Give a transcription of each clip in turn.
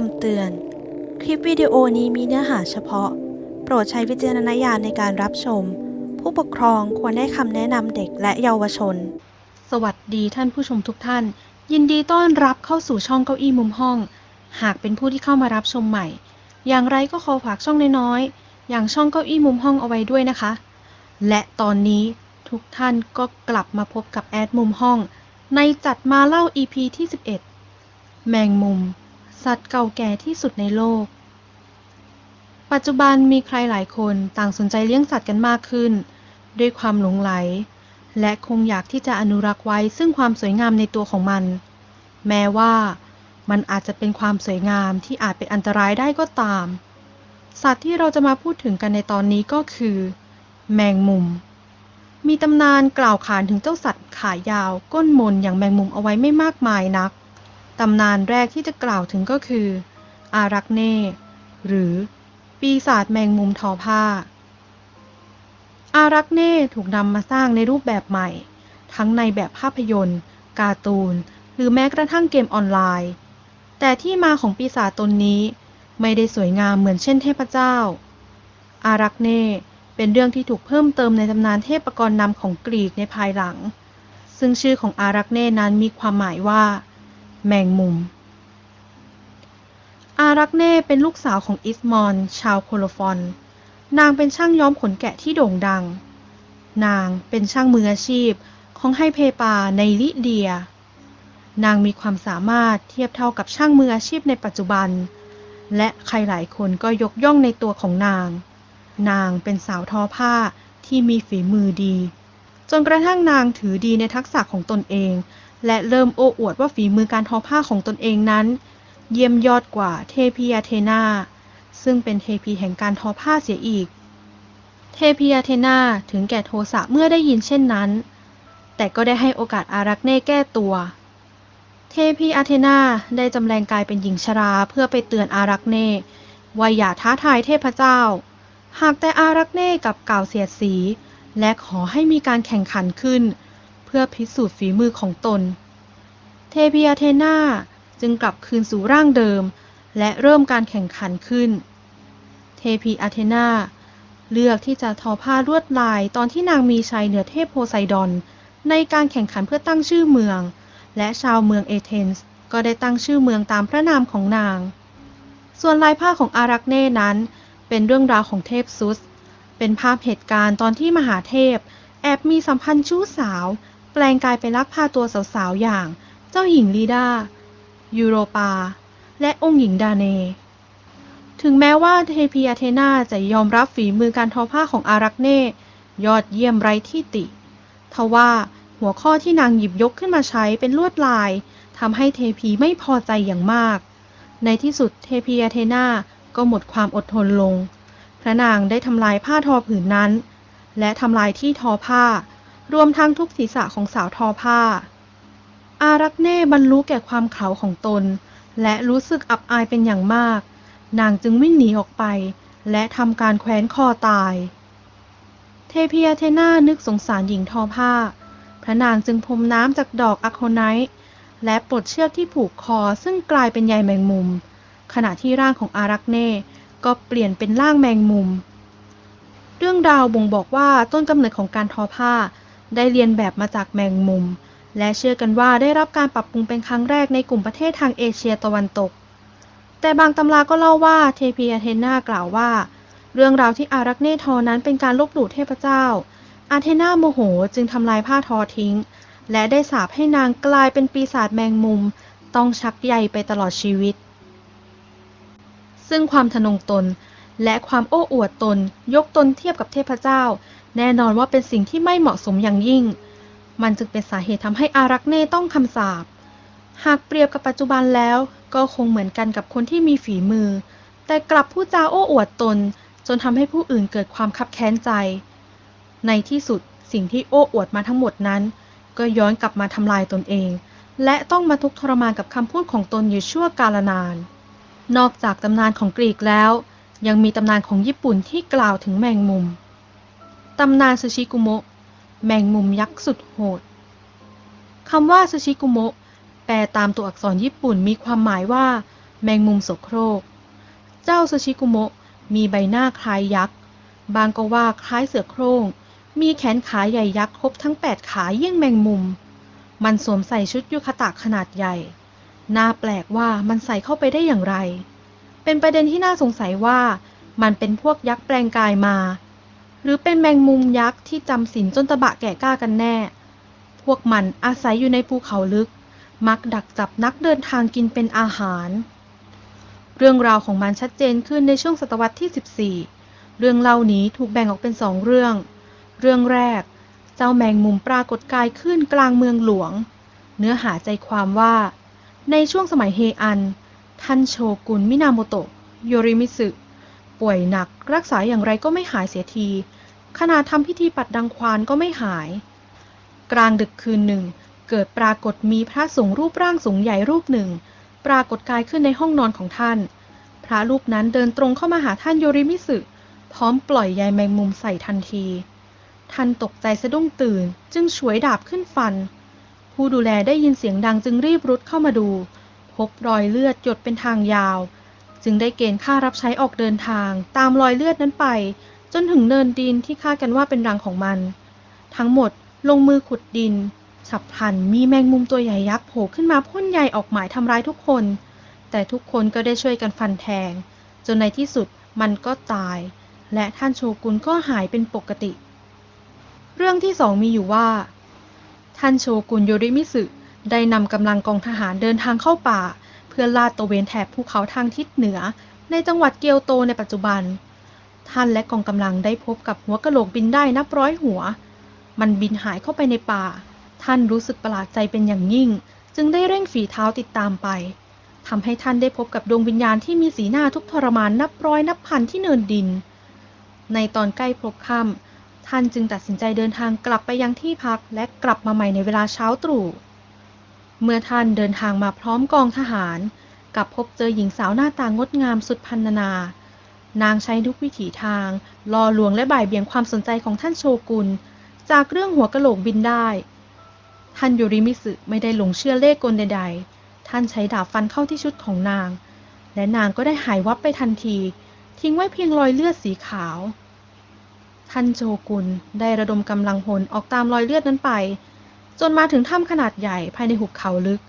คำเตือน คลิปวิดีโอนี้มีเนื้อหาเฉพาะ โปรดใช้วิจารณญาณในการรับชม ผู้ปกครองควรให้คำแนะนำเด็กและเยาวชน สวัสดีท่านผู้ชมทุกท่าน ยินดีต้อนรับเข้าสู่ช่องเก้าอี้มุมห้อง หากเป็นผู้ที่เข้ามารับชมใหม่ อย่างไรก็ขอฝากช่องน้อยๆ อย่างช่องเก้าอี้มุมห้องเอาไว้ด้วยนะคะ และตอนนี้ทุกท่านก็กลับมาพบกับแอดมุมห้อง ในจัดมาเล่า EP ที่ 11 แมงมุม สัตว์เก่าแก่ที่สุดในโลก ปัจจุบันมีใครหลายคนต่างสนใจเลี้ยงสัตว์กันมากขึ้น ด้วยความหลงไหล และคงอยากที่จะอนุรักษ์ไว้ซึ่งความสวยงามในตัวของมัน แม้ว่ามันอาจจะเป็นความสวยงามที่อาจเป็นอันตรายได้ก็ตาม สัตว์ที่เราจะมาพูดถึงกันในตอนนี้ก็คือ แมงมุม มีตำนานกล่าวขานถึงเจ้าสัตว์ขายาวก้นมนอย่างแมงมุมเอาไว้ไม่มากมายนัก ตำนานแรกที่จะกล่าวถึงก็คือ อารักเน่ หรือ ปีศาจแมงมุมทอผ้า อารักเน่ถูกนำมาสร้างในรูปแบบใหม่ ทั้งในแบบภาพยนตร์ การ์ตูน หรือแม้กระทั่งเกมออนไลน์ แต่ที่มาของปีศาจตนนี้ไม่ได้สวยงามเหมือนเช่นเทพเจ้า อารักเน่เป็นเรื่องที่ถูกเพิ่มเติมในตำนานเทพกรนำของกรีกในภายหลัง ซึ่งชื่อของอารักเน่นั้นมีความหมายว่า แมงมุม อารักเน่เป็นลูกสาวของอิสมอน ชาวโคโลฟอน นางเป็นช่างย้อมขนแกะที่โด่งดัง นางเป็นช่างมืออาชีพของไฮเพปาในลิเดีย นางมีความสามารถเทียบเท่ากับช่างมืออาชีพในปัจจุบัน และใครหลายคนก็ยกย่องในตัวของนาง นางเป็นสาวทอผ้าที่มีฝีมือดี จนกระทั่งนางถือดีในทักษะของตนเอง และเริ่มโอ้อวดว่าฝีมือการทอผ้าของตนเองนั้น เยี่ยมยอดกว่าเทพีอาเทนาซึ่งเป็นเทพีแห่งการทอผ้าเสียอีก เทพีอาเทนาถึงแก่โทสะเมื่อได้ยินเช่นนั้น แต่ก็ได้ให้โอกาสอารักเน่แก้ตัว เทพีอาเทนาได้จำแรงกายเป็นหญิงชราเพื่อไปเตือนอารักเน่ว่าอย่าท้าทายเทพเจ้า หากแต่อารักเน่กลับกล่าวเสียดสี และขอให้มีการแข่งขันขึ้น พื่อพิสูจน์ฝีมือของตน เทพีอาเทนาจึงกลับคืนสู่ร่างเดิม และเริ่มการแข่งขันขึ้น เทพีอาเทนาเลือกที่จะทอผ้าลวดลายตอนที่นางมีชัยเหนือเทพโพไซดอน ในการแข่งขันเพื่อตั้งชื่อเมือง และชาวเมืองเอเธนส์ก็ได้ตั้งชื่อเมืองตามพระนามของนาง ส่วนลายผ้าของอารักเน่นั้นเป็นเรื่องราวของเทพซุส เป็นภาพเหตุการณ์ตอนที่มหาเทพ แอบมีสัมพันธ์ชู้สาว แปลงกายไปลักพาตัวสาวๆ อย่าง เจ้าหญิงลีดา ยูโรปา และองค์หญิงดาเน ถึงแม้ว่าเทพีอาเทนาจะยอมรับฝีมือการทอผ้าของอารักเน่ ยอดเยี่ยมไร้ที่ติ ทว่าหัวข้อที่นางหยิบยกขึ้นมาใช้เป็นลวดลายทำให้เทพีไม่พอใจอย่างมาก ในที่สุดเทพีอาเทนาก็หมดความอดทนลง พระนางได้ทำลายผ้าทอผืนนั้น และทำลายที่ทอผ้า รวมทั้งทุกศีรษะของสาวทอผ้า อารักเน่บรรลุแก่ความเขาของตน และรู้สึกอับอายเป็นอย่างมาก นางจึงวิ่งหนีออกไป และทำการแขวนคอตาย เทพีอาเทนานึกสงสารหญิงทอผ้า พระนางจึงพรมน้ำจากดอกอะโคไนท์และปลดเชือกที่ผูกคอซึ่งกลายเป็นใยแมงมุม ขณะที่ร่างของอารักเน่ก็เปลี่ยนเป็นร่างแมงมุม เรื่องราวบ่งบอกว่าต้นกำเนิดของการทอผ้า ได้เรียนแบบมาจากแมงมุม และเชื่อกันว่าได้รับการปรับปรุงเป็นครั้งแรกในกลุ่มประเทศทางเอเชียตะวันตก แต่บางตำราก็เล่าว่าเทพีอาเทนากล่าวว่า เรื่องราวที่อารักเนทอนั้นเป็นการลบหลู่เทพเจ้า อาเทนาโมโหจึงทำลายผ้าทอทิ้ง และได้สาปให้นางกลายเป็นปีศาจแมงมุม ต้องชักใยไปตลอดชีวิต ซึ่งความทะนงตนและความโอ้อวดตนยกตนเทียบกับเทพเจ้า แน่นอนว่าเป็นสิ่งที่ไม่เหมาะสมอย่างยิ่ง มันจึงเป็นสาเหตุทำให้อารักเน่ต้องคำสาป หากเปรียบกับปัจจุบันแล้ว ก็คงเหมือนกันกับคนที่มีฝีมือ แต่กลับพูดจาโอ้อวดตน จนทำให้ผู้อื่นเกิดความคับแค้นใจ ในที่สุดสิ่งที่โอ้อวดมาทั้งหมดนั้น ก็ย้อนกลับมาทำลายตนเอง และต้องมาทุกข์ทรมานกับคำพูดของตนอยู่ชั่วกาลนาน นอกจากตำนานของกรีกแล้ว ยังมีตำนานของญี่ปุ่นที่กล่าวถึงแมงมุม ตำนานซูชิกุโมะแมงมุมยักษ์สุดโหดคำว่าซูชิกุโมะแปลตามตัวอักษรญี่ปุ่นมีความหมายว่า แมงมุมโสโครก เจ้าซูชิกุโมะมีใบหน้าคล้ายยักษ์ บางก็ว่าคล้ายเสือโคร่ง มีแขนขาใหญ่ยักษ์ครบทั้ง 8 ขาเยี่ยงแมงมุม มันสวมใส่ชุดยุคตะขนาดใหญ่ น่าแปลกว่ามันใส่เข้าไปได้อย่างไร เป็นประเด็นที่น่าสงสัยว่า มันเป็นพวกยักษ์แปลงกายมา หรือเป็นแมงมุมยักษ์ที่จำศีลจนตะบะแก่กล้ากันแน่ พวกมันอาศัยอยู่ในภูเขาลึก มักดักจับนักเดินทางกินเป็นอาหาร เรื่องราวของมันชัดเจนขึ้นในช่วงศตวรรษที่ 14 เรื่องเล่านี้ถูกแบ่งออกเป็นสองเรื่อง เรื่องแรก เจ้าแมงมุมปรากฏกายขึ้นกลางเมืองหลวง เนื้อหาใจความว่า ในช่วงสมัยเฮอัน ท่านโชกุนมินาโมโตะโยริมิสึป่วยหนักรักษาอย่างไรก็ไม่หายเสียที ขนาดทำพิธีปัดดังควานก็ไม่หาย กลางดึกคืนหนึ่ง เกิดปรากฏมีพระสงฆ์รูปร่างสูงใหญ่รูปหนึ่ง ปรากฏกายขึ้นในห้องนอนของท่าน พระรูปนั้นเดินตรงเข้ามาหาท่านโยริมิสึพร้อมปล่อยใยแมงมุมใส่ทันที ท่านตกใจสะดุ้งตื่น จึงฉวยดาบขึ้นฟัน ผู้ดูแลได้ยินเสียงดังจึงรีบรุดเข้ามาดู พบรอยเลือดหยดเป็นทางยาว จึงได้เกณฑ์ค่ารับใช้ออกเดินทาง ตามรอยเลือดนั้นไป จนถึงเนินดินที่คาดกันว่าเป็นรังของมัน ทั้งหมดลงมือขุดดิน ฉับพลันมีแมงมุมตัวใหญ่ยักษ์โผล่ขึ้นมาพ่นใยออกหมายทำร้ายทุกคน แต่ทุกคนก็ได้ช่วยกันฟันแทง จนในที่สุดมันก็ตาย และท่านโชกุนก็หายเป็นปกติ เรื่องที่สองมีอยู่ว่า ท่านโชกุนโยริมิสึได้นำกำลังกองทหารเดินทางเข้าป่า เพื่อลาดตระเวนแถบภูเขาทางทิศเหนือ ในจังหวัดเกียวโตในปัจจุบัน ท่านและกองกำลังได้พบกับหัวกะโหลกบินได้นับร้อยหัว มันบินหายเข้าไปในป่า ท่านรู้สึกประหลาดใจเป็นอย่างยิ่ง จึงได้เร่งฝีเท้าติดตามไปทำให้ท่านได้พบกับดวงวิญญาณที่มีสีหน้าทุกทรมานนับร้อยนับพันที่เนินดิน ในตอนใกล้พลบค่ำท่านจึงตัดสินใจเดินทางกลับไปยังที่พักและกลับมาใหม่ในเวลาเช้าตรู่ เมื่อท่านเดินทางมาพร้อมกองทหารกลับพบเจอหญิงสาวหน้าตางดงามสุดพันนานา นางใช้ทุกวิถีทางล่อลวงและบ่ายเบี่ยงความสนใจของท่านโชกุน จากเรื่องหัวกะโหลกบินได้ ท่านโยริมิสึไม่ได้หลงเชื่อเล่ห์กลใด ๆ ท่านใช้ดาบฟันเข้าที่ชุดของนาง และนางก็ได้หายวับไปทันที ทิ้งไว้เพียงรอยเลือดสีขาว ท่านโชกุนได้ระดมกำลังพลออกตามรอยเลือดนั้นไป จนมาถึงถ้ำขนาดใหญ่ภายในหุบเขาลึก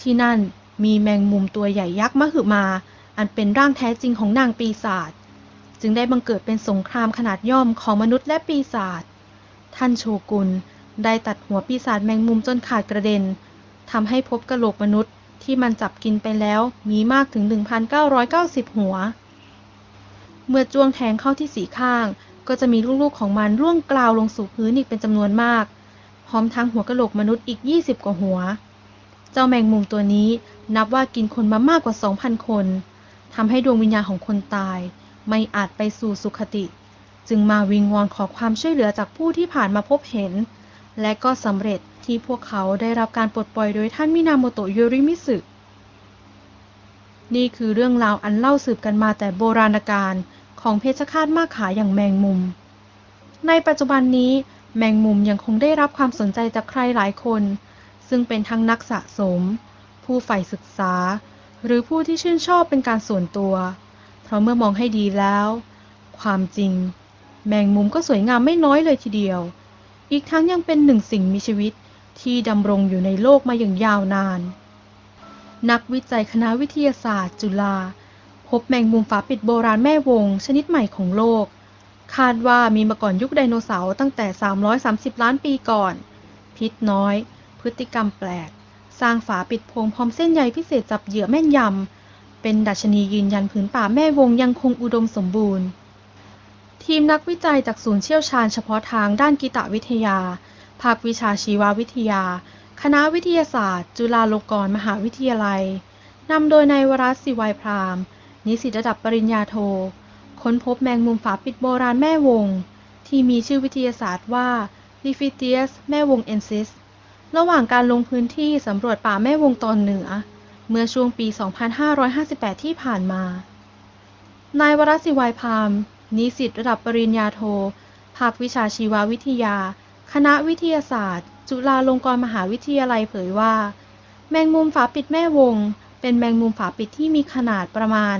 ที่นั่นมีแมงมุมตัวใหญ่ยักษ์มหึมา อันเป็นร่างแท้จริงของนางปีศาจจึงได้บังเกิดเป็นสงครามขนาดย่อมของมนุษย์และปีศาจท่านโชกุนได้ตัดหัวปีศาจแมงมุมจนขาดกระเด็นทำให้พบกระโหลกมนุษย์ที่มันจับกินไปแล้วมีมากถึง 1,990 หัว เมื่อจ้วงแทงเข้าที่สีข้าง ก็จะมีลูกๆของมันร่วงกลาวลงสู่พื้นอีกเป็นจำนวนมาก พร้อมทั้งหัวกระโหลกมนุษย์อีก 20 กว่าหัว เจ้าแมงมุมตัวนี้นับว่ากินคนมามากกว่า 2,000 คน ทำให้ดวงวิญญาณของคนตาย ไม่อาจไปสู่สุคติ จึงมาวิงวอนขอความช่วยเหลือจากผู้ที่ผ่านมาพบเห็น และก็สำเร็จที่พวกเขาได้รับการปลดปล่อยโดยท่านมินาโมโตะโยริมิสึนี่คือเรื่องราวอันเล่าสืบกันมาแต่โบราณกาลของเพชฌฆาตมากขาอย่างแมงมุม ในปัจจุบันนี้แมงมุมยังคงได้รับความสนใจจากใครหลายคน ซึ่งเป็นทั้งนักสะสม ผู้ใฝ่ศึกษา หรือผู้ที่ชื่นชอบเป็นการส่วนตัว เพราะเมื่อมองให้ดีแล้ว ความจริง แมงมุมก็สวยงามไม่น้อยเลยทีเดียว อีกทั้งยังเป็นหนึ่งสิ่งมีชีวิตที่ดำรงอยู่ในโลกมาอย่างยาวนาน นักวิจัยคณะวิทยาศาสตร์ จุฬาพบแมงมุมฝาปิดโบราณแม่วง ชนิดใหม่ของโลก คาดว่ามีมาก่อนยุคไดโนเสาร์ตั้งแต่ 330 ล้านปีก่อน พิษน้อย พฤติกรรมแปลก สร้างฝาปิดโพรงพร้อมเส้นใยพิเศษจับเหยื่อแม่นยำ เป็นดัชนียืนยันผืนป่าแม่วงยังคงอุดมสมบูรณ์ ทีมนักวิจัยจากศูนย์เชี่ยวชาญเฉพาะทางด้านกีตวิทยา ภาควิชาชีววิทยา คณะวิทยาศาสตร์ จุฬาลงกรณ์มหาวิทยาลัย นำโดยนายวรัสศิวัยพรามนิสิตระดับปริญญาโท ค้นพบแมงมุมฝาปิดโบราณแม่วง ที่มีชื่อวิทยาศาสตร์ว่า l i f i t i u s แม่วง ensis ระหว่างการลงพื้นที่สำรวจป่าแม่วงตอนเหนือ เมื่อช่วงปี 2558 ที่ผ่านมา นายวรศิวัยพราม นิสิตระดับปริญญาโท ภาควิชาชีววิทยา คณะวิทยาศาสตร์ จุฬาลงกรณ์มหาวิทยาลัยเผยว่า แมงมุมฝาปิดแม่วง เป็นแมงมุมฝาปิดที่มีขนาดประมาณ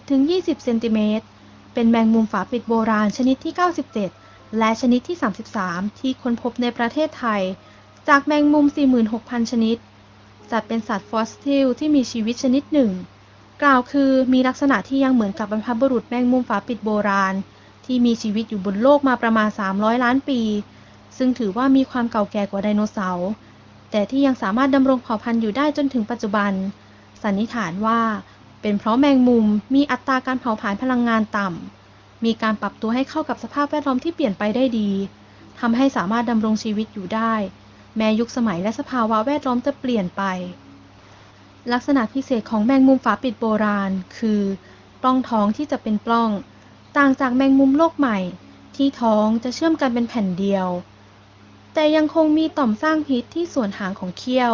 10-20 เซนติเมตร เป็นแมงมุมฝาปิดโบราณชนิดที่ 97 และชนิดที่ 33 ที่ค้นพบในประเทศไทย จากแมงมุม 46,000 ชนิด จัดเป็นสัตว์ฟอสซิลที่มีชีวิตชนิดหนึ่ง กล่าวคือมีลักษณะที่ยังเหมือนกับบรรพบุรุษแมงมุมฝาปิดโบราณ ที่มีชีวิตอยู่บนโลกมาประมาณ 300 ล้านปี ซึ่งถือว่ามีความเก่าแก่กว่าไดโนเสาร์ แต่ที่ยังสามารถดำรงเผ่าพันธุ์อยู่ได้จนถึงปัจจุบัน สันนิษฐานว่า เป็นเพราะแมงมุมมีอัตราการเผาผลาญพลังงานต่ำ มีการปรับตัวให้เข้ากับสภาพแวดล้อมที่เปลี่ยนไปได้ดีทำให้สามารถดำรงชีวิตอยู่ได้ แม้ยุคสมัยและสภาวะแวดล้อมจะเปลี่ยนไป ลักษณะพิเศษของแมงมุมฝาปิดโบราณ คือปล้องท้องที่จะเป็นปล้อง ต่างจากแมงมุมโลกใหม่ ที่ท้องจะเชื่อมกันเป็นแผ่นเดียว แต่ยังคงมีต่อมสร้างพิษที่ส่วนหางของเขี้ยว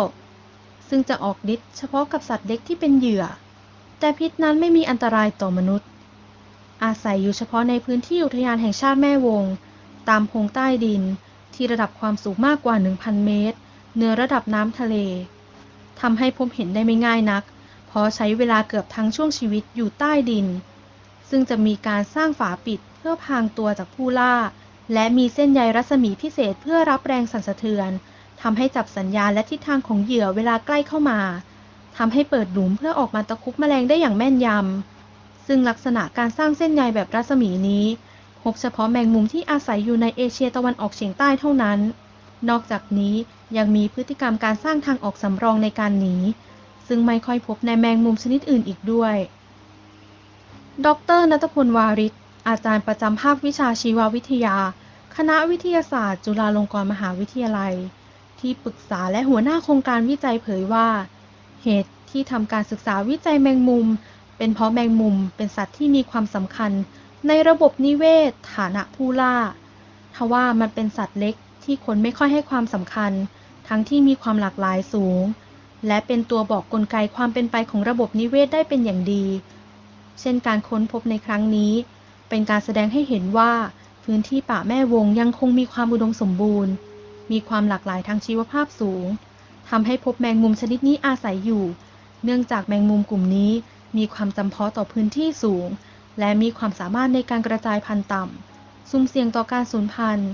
ซึ่งจะออกฤทธิ์เฉพาะกับสัตว์เล็กที่เป็นเหยื่อ แต่พิษนั้นไม่มีอันตรายต่อมนุษย์ อาศัยอยู่เฉพาะในพื้นที่อุทยานแห่งชาติแม่วง ตามพงใต้ดิน ที่ระดับความสูงมากกว่า 1,000 เมตรเหนือระดับน้ำทะเลทำให้พบเห็นได้ไม่ง่ายนัก เพราะใช้เวลาเกือบทั้งช่วงชีวิตอยู่ใต้ดิน ซึ่งจะมีการสร้างฝาปิดเพื่อพรางตัวจากผู้ล่า และมีเส้นใยรัศมีพิเศษเพื่อรับแรงสั่นสะเทือนทำให้จับสัญญาณและทิศทางของเหยื่อเวลาใกล้เข้ามาทำให้เปิดหลุมเพื่อออกมาตะคุบแมลงได้อย่างแม่นยำซึ่งลักษณะการสร้างเส้นใยแบบรัศมีนี้ พบเฉพาะแมงมุมที่อาศัยอยู่ในเอเชียตะวันออกเฉียงใต้เท่านั้น นอกจากนี้ยังมีพฤติกรรมการสร้างทางออกสำรองในการหนี ซึ่งไม่ค่อยพบในแมงมุมชนิดอื่นอีกด้วย ดรนัทพลวาริศอาจารย์ประจำภาควิชาชีววิทยา คณะวิทยาศาสตร์จุฬาลงกรณ์มหาวิทยาลัย ที่ปรึกษาและหัวหน้าโครงการวิจัยเผยว่า เหตุที่ทำการศึกษาวิจัยแมงมุม เป็นเพราะแมงมุมเป็นสัตว์ที่มีความสำคัญ ในระบบนิเวศ ฐานะผู้ล่า ทว่ามันเป็นสัตว์เล็กที่คนไม่ค่อยให้ความสำคัญ ทั้งที่มีความหลากหลายสูง และเป็นตัวบอกกลไกความเป็นไปของระบบนิเวศได้เป็นอย่างดี เช่นการค้นพบในครั้งนี้ เป็นการแสดงให้เห็นว่าพื้นที่ป่าแม่วงยังคงมีความอุดมสมบูรณ์ มีความหลากหลายทางชีวภาพสูงทำให้พบแมงมุมชนิดนี้อาศัยอยู่ เนื่องจากแมงมุมกลุ่มนี้มีความจำเพาะต่อพื้นที่สูง และมีความสามารถในการกระจายพันธุ์ต่ำสุ่มเสี่ยงต่อการสูญพันธุ์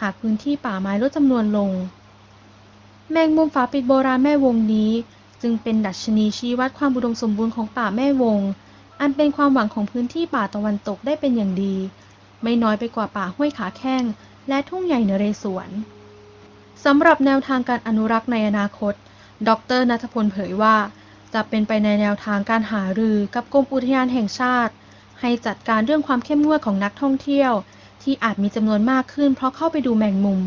หากพื้นที่ป่าไม้ลดจำนวนลง แมงมุมฝาปิดโบราณแม่วงนี้ จึงเป็นดัชนีชี้วัดความอุดมสมบูรณ์ของป่าแม่วง อันเป็นความหวังของพื้นที่ป่าตะวันตกได้เป็นอย่างดี ไม่น้อยไปกว่าป่าห้วยขาแข้ง และทุ่งใหญ่เนเรศวรสำหรับแนวทางการอนุรักษ์ในอนาคต ดรนัทพลเผยว่า จะเป็นไปในแนวทางการหารือกับกรมอุทยานแห่งชาติ ให้จัดการเรื่องความเข้มงวดของนักท่องเที่ยว ที่อาจมีจำนวนมากขึ้นเพราะเข้าไปดูแมงมุม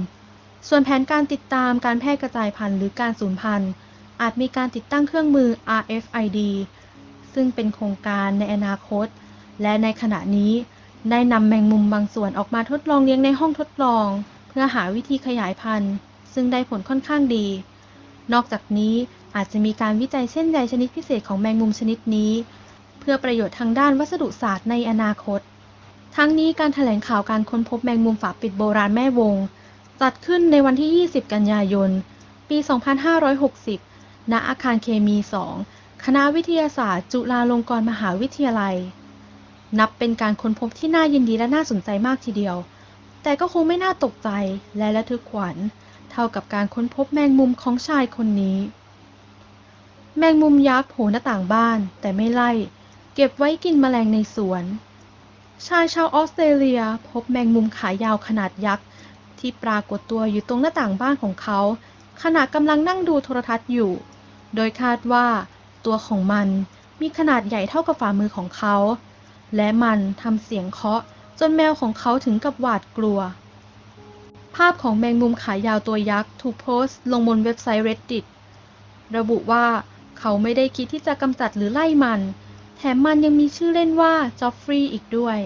ส่วนแผนการติดตามการแพร่กระจายพันธุ์หรือการสูญพันธุ์ อาจมีการติดตั้งเครื่องมือ RFID ซึ่งเป็นโครงการในอนาคต และในขณะนี้ ได้นำแมงมุมบางส่วนออกมาทดลองเลี้ยงในห้องทดลอง เพื่อหาวิธีขยายพันธุ์ ซึ่งได้ผลค่อนข้างดี นอกจากนี้อาจจะมีการวิจัยเส้นใยชนิดพิเศษของแมงมุมชนิดนี้ พื่อประโยชน์ทางด้านวัสดุศาสตร์ในอนาคต ทั้งนี้การแถลงข่าวการค้นพบแมงมุมฝาปิดโบราณแม่วง จัดขึ้นในวันที่ 20 กันยายน ปี 2560 ณ อาคารเคมี 2 คณะวิทยาศาสตร์ จุฬาลงกรณ์มหาวิทยาลัย นับเป็นการค้นพบที่น่ายินดีและน่าสนใจมากทีเดียว แต่ก็คงไม่น่าตกใจและระทึกขวัญ เท่ากับการค้นพบแมงมุมของชายคนนี้ แมงมุมยักษ์โผล่หน้าต่างบ้านแต่ไม่ไล่ เก็บไว้กินแมลงในสวน ชายชาวออสเตรเลียพบแมงมุมขายาวขนาดยักษ์ ที่ปรากฏตัวอยู่ตรงหน้าต่างบ้านของเขา ขณะกำลังนั่งดูโทรทัศน์อยู่ โดยคาดว่าตัวของมันมีขนาดใหญ่เท่ากับฝ่ามือของเขา และมันทำเสียงเคาะจนแมวของเขาถึงกับหวาดกลัว ภาพของแมงมุมขายาวตัวยักษ์ถูกโพสต์ลงบนเว็บไซต์ Reddit ระบุว่าเขาไม่ได้คิดที่จะกำจัดหรือไล่มัน มมันยังมีชื่อเล่นว่าจอฟฟรีย์อีกด้วย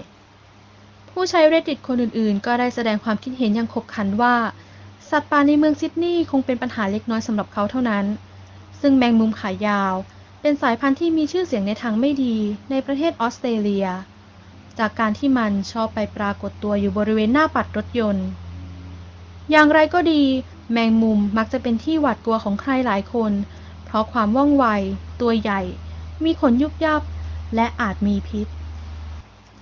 ผู้ใช้ Reddit คนอื่นๆ ก็ได้แสดงความคิดเห็นอย่างขบขันว่า สัตว์ป่าในเมืองซิดนีย์คงเป็นปัญหาเล็กน้อยสำหรับเขาเท่านั้น ซึ่งแมงมุมขายาว เป็นสายพันธุ์ที่มีชื่อเสียงในทางไม่ดีในประเทศออสเตรเลีย จากการที่มันชอบไปปรากฏตัวอยู่บริเวณหน้าปัดรถยนต์ อย่างไรก็ดี แมงมุมมักจะเป็นที่หวาดกลัวของใครหลายคน เพเพราะความว่องไว ตัวใหญ่ มีขนยุบยับ และอาจมีพิษ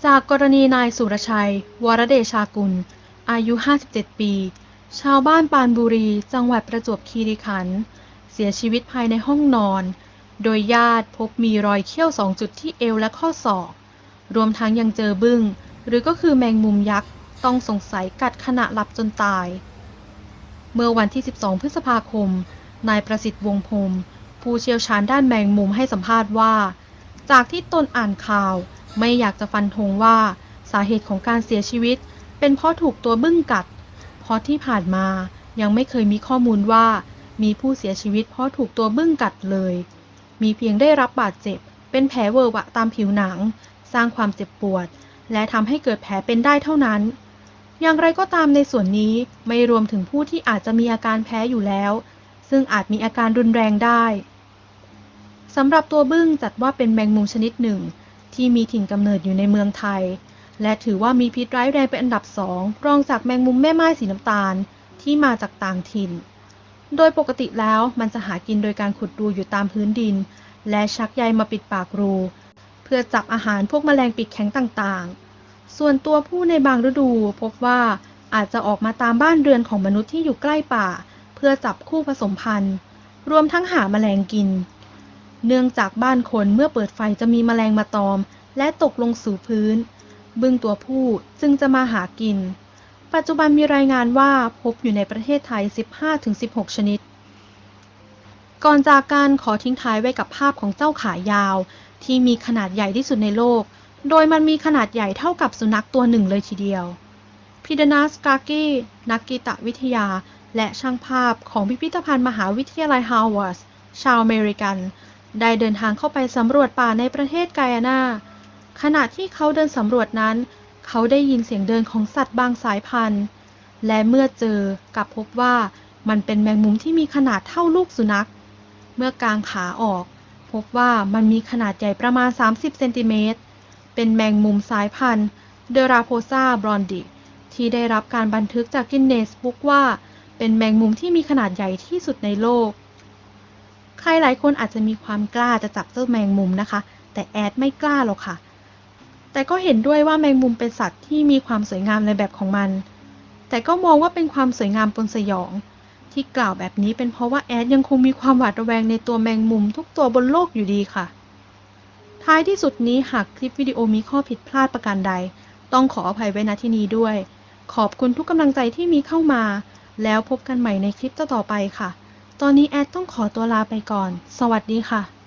จากกรณีนายสุรชัย วรเดชากุล อายุ 57 ปี ชาวบ้านปานบุรี จังหวัดประจวบคีรีขันธ์ เสียชีวิตภายในห้องนอน โดยญาติพบมีรอยเขี้ยวสองจุดที่เอวและข้อศอก รวมทั้งยังเจอบึ้ง หรือก็คือแมงมุมยักษ์ ต้องสงสัยกัดขณะหลับจนตาย เมื่อวันที่ 12 พฤษภาคม นายประสิทธิ์วงพรมผู้เชี่ยวชาญด้านแมงมุมให้สัมภาษณ์ว่า จากที่ตนอ่านข่าว ไม่อยากจะฟันธงว่า สาเหตุของการเสียชีวิต เป็นเพราะถูกตัวบึ้งกัด เพราะที่ผ่านมายังไม่เคยมีข้อมูลว่า มีผู้เสียชีวิตเพราะถูกตัวบึ้งกัดเลย มีเพียงได้รับบาดเจ็บ เป็นแผลเวอะหวะตามผิวหนัง สร้างความเจ็บปวด และทำให้เกิดแผลเป็นได้เท่านั้น อย่างไรก็ตามในส่วนนี้ไม่รวมถึงผู้ที่อาจจะมีอาการแพ้อยู่แล้ว ซึ่งอาจมีอาการรุนแรงได้ สำหรับตัวบึ้งจัดว่าเป็นแมงมุมชนิดหนึ่ง ที่มีถิ่นกำเนิดอยู่ในเมืองไทย และถือว่ามีพิษร้ายแรงเป็นอันดับสองรองจากแมงมุมแม่ไม้สีน้ำตาลที่มาจากต่างถิ่น โดยปกติแล้วมันจะหากินโดยการขุดรูอยู่ตามพื้นดิน และชักใยมาปิดปากรู เพื่อจับอาหารพวกแมลงปีกแข็งต่างๆ ส่วนตัวผู้ในบางฤดูพบว่าอาจจะออกมาตามบ้านเรือนของมนุษย์ที่อยู่ใกล้ป่า เพื่อจับคู่ผสมพันธุ์ รวมทั้งหาแมลงกิน เนื่องจากบ้านคนเมื่อเปิดไฟจะมีแมลงมาตอม และตกลงสู่พื้น บึ้งตัวผู้จึงจะมาหากิน ปัจจุบันมีรายงานว่าพบอยู่ในประเทศไทย 15-16 ชนิด ก่อนจากการขอทิ้งท้ายไว้กับภาพของเจ้าขายาว ที่มีขนาดใหญ่ที่สุดในโลก โดยมันมีขนาดใหญ่เท่ากับสุนัขตัวหนึ่งเลยทีเดียวพิดนาสกากี้นักกีตวิทยา และช่างภาพของพิพิธภัณฑ์มหาวิทยาลัยฮาวาร์ดชาวอเมริกัน ได้เดินทางเข้าไปสำรวจป่าในประเทศไกอานาขณะที่เขาเดินสำรวจนั้น เขาได้ยินเสียงเดินของสัตว์บางสายพันธุ์ และเมื่อเจอกลับพบว่ามันเป็นแมงมุมที่มีขนาดเท่าลูกสุนัข เมื่อกางขาออก พบว่ามันมีขนาดใหญ่ประมาณ 30 เซนติเมตร เป็นแมงมุมสายพันธุ์เดราโพซาบรอนดิที่ได้รับการบันทึกจากกินเนสบุ๊กว่า เป็นแมงมุมที่มีขนาดใหญ่ที่สุดในโลก ใครหลายคนอาจจะมีความกล้าจะจับเจ้าแมงมุมนะคะ แต่แอดไม่กล้าหรอกค่ะ แต่ก็เห็นด้วยว่าแมงมุมเป็นสัตว์ที่มีความสวยงามในแบบของมัน แต่ก็มองว่าเป็นความสวยงามปนสยอง ที่กล่าวแบบนี้เป็นเพราะว่าแอดยังคงมีความหวาดระแวงในตัวแมงมุมทุกตัวบนโลกอยู่ดีค่ะ ท้ายที่สุดนี้หากคลิปวิดีโอมีข้อผิดพลาดประการใด ต้องขออภัยไว้ณที่นี้ด้วย ขอบคุณทุกกำลังใจที่มีเข้ามา แล้วพบกันใหม่ในคลิปต่อๆไปค่ะ ตอนนี้แอดต้องขอตัวลาไปก่อน สวัสดีค่ะ